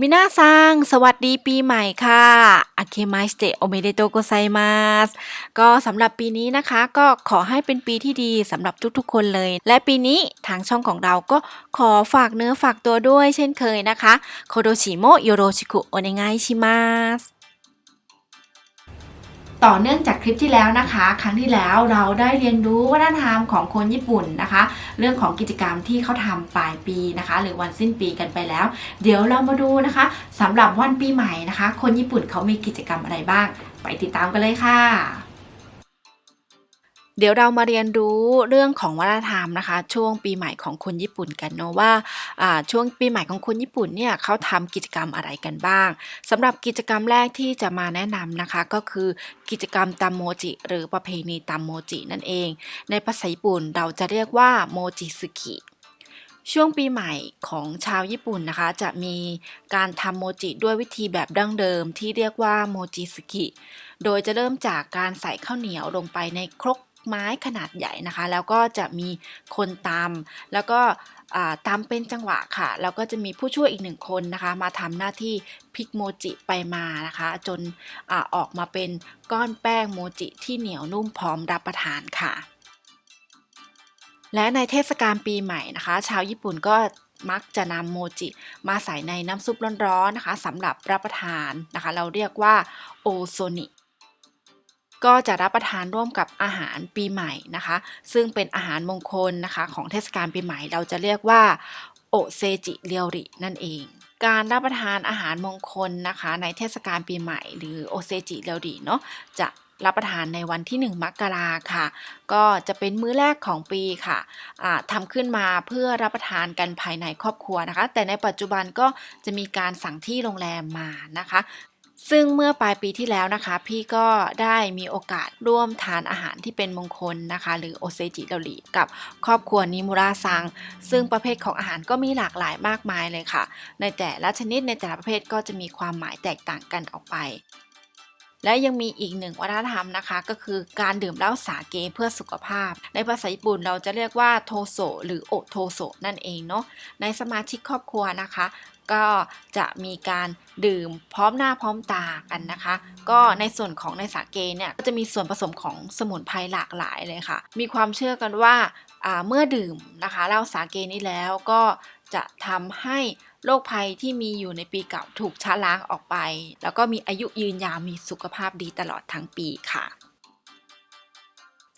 มิน่าซังสวัสดีปีใหม่ค่ะอาเคมาสเตโอเมเดโตโกไซมาสก็สำหรับปีนี้นะคะก็ขอให้เป็นปีที่ดีสำหรับทุกๆ คนเลย และปีนี้ทางช่องของเราก็ขอฝากเนื้อฝากตัวด้วยเช่นเคยนะคะ โคโดชิโมโยโรชิคุโอเนไงชิมาส ต่อเนื่องจากคลิปที่แล้วนะคะ ครั้งที่แล้วเราได้เรียนรู้วัฒนธรรมของคนญี่ปุ่นนะคะ เรื่องของกิจกรรมที่เขาทำปลายปีนะคะ หรือวันสิ้นปีกันไปแล้ว เดี๋ยวเรามาดูนะคะสำหรับวันปีใหม่นะคะ คนญี่ปุ่นเขามีกิจกรรมอะไรบ้าง ไปติดตามกันเลยค่ะ เดี๋ยวเรามาเรียนรู้เรื่องของวัฒนธรรมนะคะ ช่วงปีใหม่ของคนญี่ปุ่นกันเนาะว่าช่วงปีใหม่ของคนญี่ปุ่นเนี่ยเขาทำกิจกรรมอะไรกันบ้างสำหรับกิจกรรมแรกที่จะมาแนะนำนะคะ ก็คือกิจกรรมตามโมจิ หรือประเพณีตามโมจินั่นเอง ในภาษาญี่ปุ่นเราจะเรียกว่าโมจิสึกิช่วงปีใหม่ของชาวญี่ปุ่นนะคะ จะมีการทำโมจิด้วยวิธีแบบดั้งเดิมที่เรียกว่าโมจิสึกิ โดยจะเริ่มจากการใส่ข้าวเหนียวลงไปในครก ไม้ขนาดใหญ่นะคะ แล้วก็จะมีคนตำแล้วก็อ่าตำเป็นจังหวะค่ะ แล้วก็จะมีผู้ช่วยอีกหนึ่งคนนะคะ มาทำหน้าที่พลิกโมจิไปมานะคะ จนอออกมาเป็นก้อนแป้งโมจิที่เหนียวนุ่มพร้อมรับประทานค่ะ และในเทศกาลปีใหม่นะคะ ชาวญี่ปุ่นก็มักจะนำโมจิมาใส่ในน้ำซุปร้อนๆนะคะสำหรับรับประทานนะคะ เราเรียกว่าโอโซนิ ก็จะรับประทานร่วมกับอาหารปีใหม่นะคะ ซึ่งเป็นอาหารมงคลนะคะของเทศกาลปีใหม่เราจะเรียกว่าโอเซจิเรียวรินั่นเอง การรับประทานอาหารมงคลนะคะ ในเทศกาลปีใหม่ หรือโอเซจิเรียวริเนาะจะรับประทานในวันที่ 1 มกราค่ะ ก็จะเป็นมื้อแรกของปีค่ะอ่าทำขึ้นมาเพื่อรับประทานกันภายในครอบครัวนะคะ แต่ในปัจจุบันก็จะมีการสั่งที่โรงแรมมานะคะ ซึ่งเมื่อปลายปีที่แล้วนะคะ พี่ก็ได้มีโอกาสร่วมทานอาหารที่เป็นมงคลนะคะ หรือโอเซจิเดริกับครอบครัวนิมุระซัง ซึ่งประเภทของอาหารก็มีหลากหลายมากมายเลยค่ะ ในแต่ละชนิดในแต่ละประเภทก็จะมีความหมายแตกต่างกันออกไป และยังมีอีกหนึ่งวัฒนธรรมนะคะ ก็คือการดื่มเหล้าสาเกเพื่อสุขภาพ ในภาษาญี่ปุ่นเราจะเรียกว่าโทโซหรือโอโทโซนั่นเองเนาะในสมาชิกครอบครัวนะคะ ก็จะมีการดื่มพร้อมหน้าพร้อมตากันนะคะ ก็ในส่วนของในสาเกเนี่ยก็จะมีส่วนผสมของสมุนไพรหลากหลายเลยค่ะ มีความเชื่อกันว่าเมื่อดื่มนะคะเหล้าสาเกนี้แล้วก็จะทำให้โรคภัยที่มีอยู่ในปีเก่าถูกชะล้างออกไป แล้วก็มีอายุยืนยาวมีสุขภาพดีตลอดทั้งปีค่ะ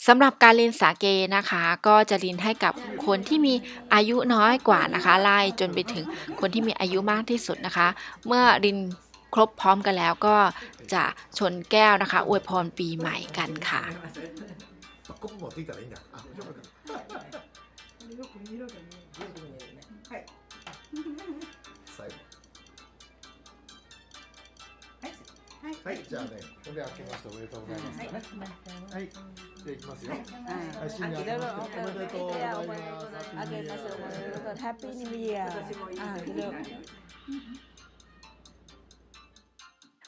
สำหรับการเรียนสาเกนะคะ ก็จะเรียนให้กับคนที่มีอายุน้อยกว่านะคะ ไล่จนไปถึงคนที่มีอายุมากที่สุดนะคะ เมื่อเรินครบพร้อมกันแล้วก็จะชนแก้วนะคะอวยพรปีใหม่กันค่ะ ここ持ってきたらいいんだ。あ、大丈夫かよく見ろがね。 はい、じゃあね、これ開けましておめでとうございます。はい、じゃあいきますよ。はい、新年明けましておめでとうございます。อาเกนมาเสือโมเดลก็แฮปปี้นิวเยีย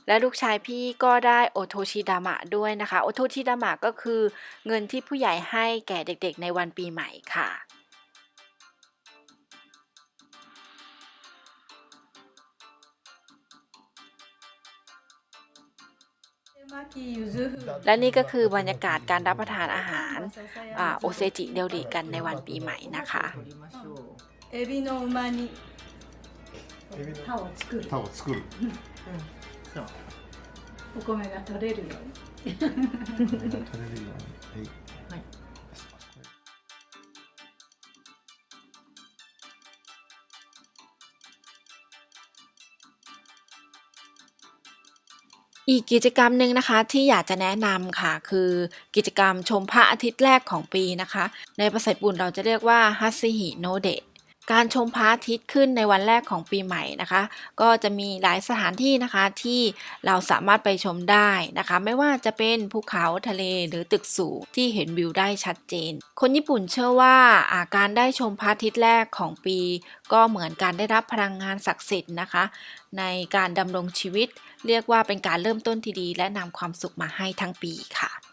และลูกชายพี่ก็ได้โอโทชิดามะด้วยนะคะ โอโทชิดามะก็คือเงินที่ผู้ใหญ่ให้แก่เด็กๆในวันปีใหม่ค่ะ และนี่ก็คือบรรยากาศการรับประทานอาหารอ่าโอเซจิเดลดิกันในวันปีใหม่นะคะ エビの旨煮。エビの歯を作る。タを作る。お米が取れるように。取れるように。はい。 อีกกิจกรรมหนึ่งนะคะที่อยากจะแนะนำค่ะ คือกิจกรรมชมพระอาทิตย์แรกของปีนะคะ ในภาษาญี่ปุ่นเราจะเรียกว่าฮัซิฮิโนเดะ การชมพระอาทิตย์ขึ้นในวันแรกของปีใหม่นะคะ ก็จะมีหลายสถานที่นะคะที่เราสามารถไปชมได้นะคะ ไม่ว่าจะเป็นภูเขาทะเลหรือตึกสูงที่เห็นวิวได้ชัดเจน คนญี่ปุ่นเชื่อว่าอาการได้ชมพระอาทิตย์แรกของปี ก็เหมือนการได้รับพลังงานศักดิ์สิทธิ์นะคะ ในการดำรงชีวิต เรียกว่าเป็นการเริ่มต้นที่ดี และนำความสุขมาให้ทั้งปีค่ะ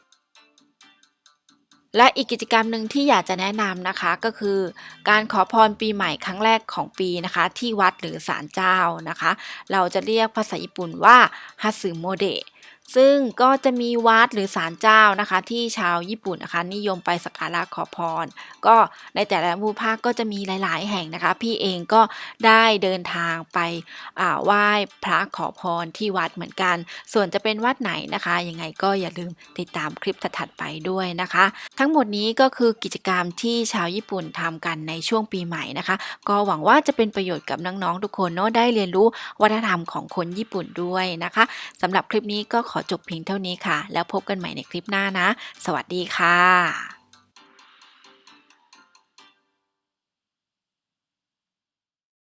และอีกกิจกรรมหนึ่งที่อยากจะแนะนำนะคะก็คือ การขอพรปีใหม่ครั้งแรกของปีนะคะ ที่วัดหรือศาลเจ้านะคะ เราจะเรียกภาษาญี่ปุ่นว่าฮัสึโมเดะ ซึ่งก็จะมีวัดหรือศาลเจ้านะคะ ที่ชาวญี่ปุ่นนะคะ นิยมไปสักการะขอพร ก็ในแต่ละภูมิภาคก็จะมีหลาย ๆ แห่งนะคะ พี่เองก็ได้เดินทางไปอ่าไหว้พระขอพรที่วัดเหมือนกัน ส่วนจะเป็นวัดไหนนะคะ ยังไงก็อย่าลืมติดตามคลิปถัดๆไปด้วยนะคะ ทั้งหมดนี้ก็คือกิจกรรมที่ชาวญี่ปุ่นทำกันในช่วงปีใหม่นะคะ ก็หวังว่าจะเป็นประโยชน์กับน้อง ๆ ทุกคนเนาะได้เรียนรู้วัฒนธรรมของคนญี่ปุ่นด้วยนะคะสำหรับคลิปนี้ก็ขขอจบเพียงเท่านี้ค่ะ แล้วพบกันใหม่ในคลิปหน้านะ สวัสดีค่ะ